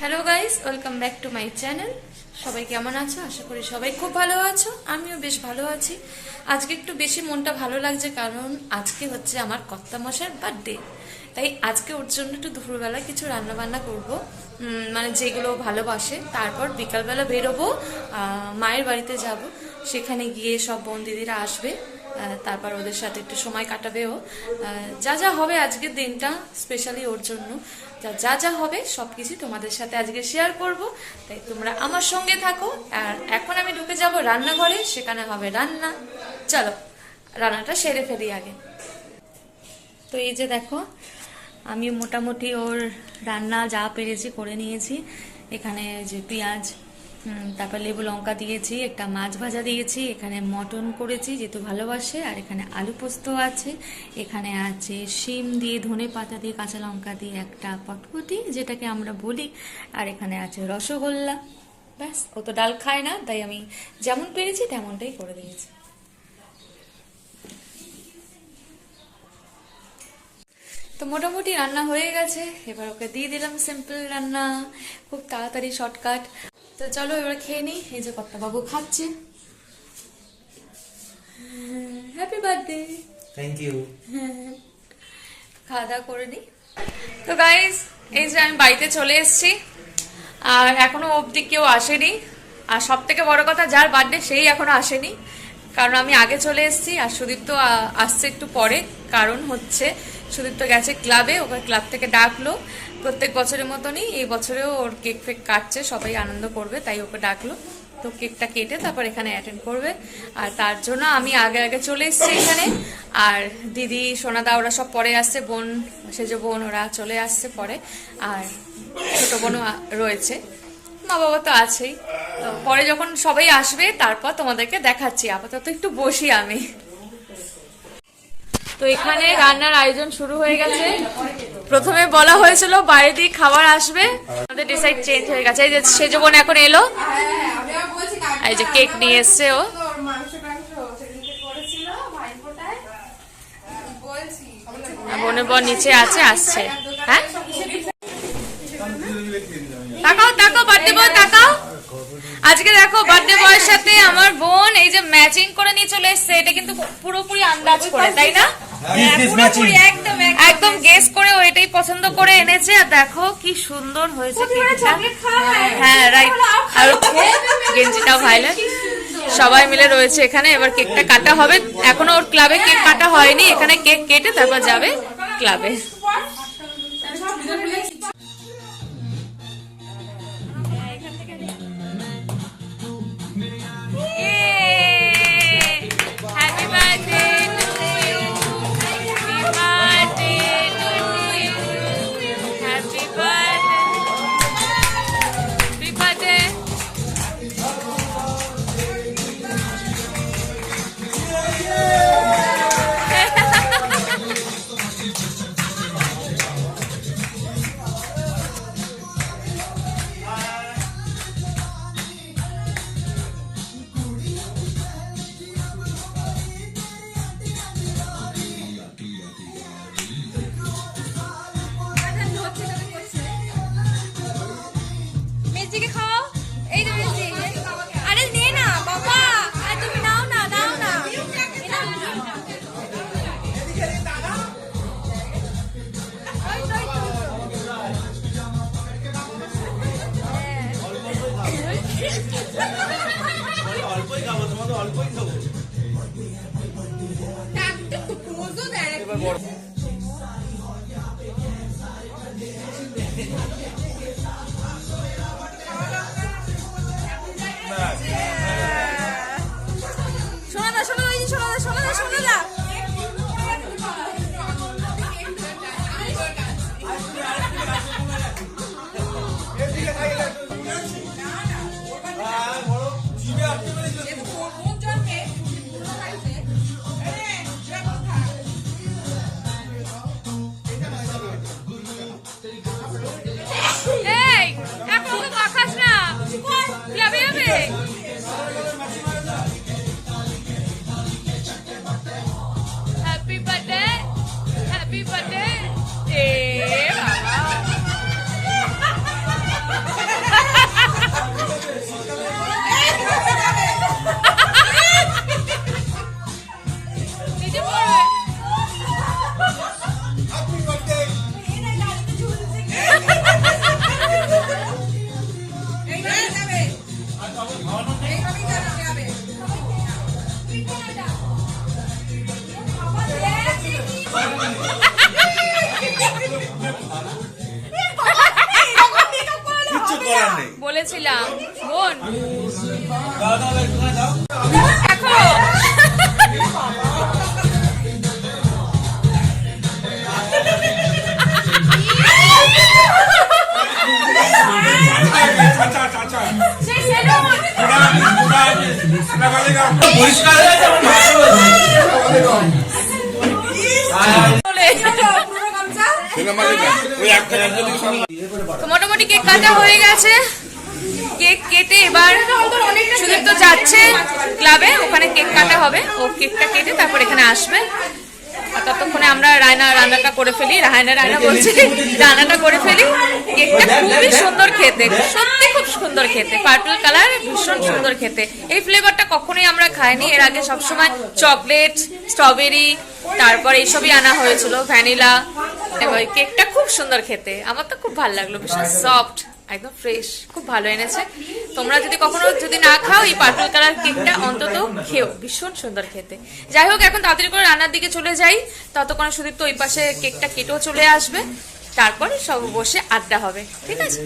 Hello guys welcome back to my channel সবাই কেমন আছো? আশা করি সবাই খুব ভালো আছো। আমিও বেশ ভালো আছি। আজকে একটু বেশি মনটা ভালো লাগছে কারণ আজকে হচ্ছে আমার কর্তা মশার বার্থডে তাই আজকে ওর জন্য একটু দুপুরবেলা কিছু রান্না বান্না করব মানে যেগুলো ভালোবাসে। তারপর বিকালবেলা বেরোবো মায়ের বাড়িতে যাব। সেখানে গিয়ে সব বোন দিদিরা আসবে। তারপর ওদের সাথে একটু সময় কাটাবেও। যা যা হবে আজকের দিনটা স্পেশালি ওর জন্য। যা যা হবে, সবকিছু তোমাদের সাথে আজকে শেয়ার করব। তাই তোমরা আমার সঙ্গে থাকো। আর এখন আমি ঢুকে যাব রান্নাঘরে, সেখানে হবে রান্না। চলো, রান্নাটা সেরে ফেলি আগে। তো এই যে দেখো আমি মোটামুটি ওর রান্না যা পেরেছি করে নিয়েছি। এখানে যে পেঁয়াজ তারপর লেবু লঙ্কা দিয়েছি, একটা মাছ ভাজা দিয়েছি, এখানে মটন করেছি যেহেতু ভালোবাসে, আর এখানে আলু পোস্ত আছে, এখানে আছে শিম দিয়ে, ধনে পাতা দিয়ে, কাঁচা লঙ্কা দিয়ে, একটা পটপটি, যেটাকে আমরা বলি, আর এখানে আছে রসগোল্লা। ব্যাস, ও তো ডাল খায় না, তাই আমি যেমন পেরেছি তেমনটাই করে দিয়েছি। তো মোটামুটি রান্না হয়ে গেছে, এবার ওকে দিয়ে দিলাম সিম্পল রান্না, খুব তাড়াতাড়ি শর্টকাট। তো চলো এবার খেয়ে নিই এই যে বাবু খাচ্ছে। হ্যাপি বার্থডে থ্যাংক ইউ খাওয়া দাওয়া করে নিই তো গাইজ এই যে আমি বাড়িতে চলে এসেছি আর এখনও অবধি কেউ আসেনি। আর সব থেকে বড় কথা যার বার্থডে সেই এখনও আসেনি। কারণ আমি আগে চলে এসেছি আর সুদীপ তো আসছে একটু পরে। কারণ হচ্ছে সুদীপ তো গেছে ক্লাবে, ওকে ক্লাব থেকে ডাকলো। প্রত্যেক বছরের মতনই এই বছরেও ওর কেক ফেক কাটছে, সবাই আনন্দ করবে, তাই ওকে ডাকলো। তো কেকটা কেটে তারপর এখানে অ্যাটেন্ড করবে। আর তার জন্য আমি আগে আগে চলে এসেছি এখানে। আর দিদি, সোনাদা, ওরা সব পরে আসছে, বোন, সেজ বোন, ওরা চলে আসছে পরে। আর ছোট বোনও রয়েছে। মা বাবা তো আছেই। তো পরে যখন সবাই আসবে, তারপর তোমাদেরকে দেখাচ্ছি। আপাতত একটু বসি আমি। তো এখানে রান্নার আয়োজন শুরু হয়ে গেছে। প্রথমে বলা হয়েছিল, বাইরে দিয়ে খাবার আসবে। আমাদের ডিসাইড চেঞ্জ হয়ে গেছে। এই যে সেজ বোন এখন এলো। এই যে কেক নিয়ে এসছে ও। বোনের বর নিচে আছে, আসছে। হ্যাঁ? তাকাও তাকাও বার্থডে বয় তাকাও। আজকে দেখো বার্থডে বয়ের সাথে আমার বোন এই যে ম্যাচিং করে নিয়ে চলে এসছে। এটা কিন্তু পুরোপুরি আন্দাজ করে, তাই না. একদম একদম। গেস করে ও এটাই পছন্দ করে এনেছে আর দেখো কি সুন্দর হয়েছে কেকটা হ্যাঁ। রাইট আর গেঞ্জিটাও ভাইলেট সবাই মিলে রয়েছে এখানে। এবার কেকটা কাটা হবে। এখনও ওর ক্লাবে কেক কাটা হয়নি। এখানে কেক কেটে তারপর যাবে ক্লাবে অল্পই খাব তোমাদের অল্পই খাব। শোনা বলেছিলাম বোন পরিষ্কার হয়ে গেছে আমার মাথা তো মোটামুটি কেক কাটা হয়ে গেছে। কেক কেটে এবার সুদীপ তো যাচ্ছে ক্লাবে, ওখানে কেক কাটা হবে। ও কেকটা কেটে তারপর এখানে আসবে। ততক্ষণে আমরা রায়না রান্নাটা করে ফেলি। রায়না রায়না বলছি, রান্নাটা করে ফেলি। কেকটা খুবই সুন্দর খেতে, সত্যি খুব সুন্দর খেতে। পার্পল কালার, ভীষণ সুন্দর খেতে। এই ফ্লেভারটা কখনোই আমরা খাইনি। এর আগে সবসময় চকলেট, স্ট্রবেরি, তারপর এইসবই আনা হয়েছিল, ভ্যানিলা এবার কেকটা খুব সুন্দর খেতে। আমার তো খুব ভালো লাগল ভীষণ সফট একদম ফ্রেশ খুব ভালো এনেছে। তোমরা যদি কখনো যদি না খাও এই পার্পল কালার কেকটা অন্তত খেও ভীষণ সুন্দর খেতে। যাই হোক এখন তাড়াতাড়ি করে রান্নার দিকে চলে যাই। ততক্ষণ সুদীপ তো ওই পাশে কেকটা কেটেও চলে আসবে। তারপর সব বসে আড্ডা হবে ঠিক আছে?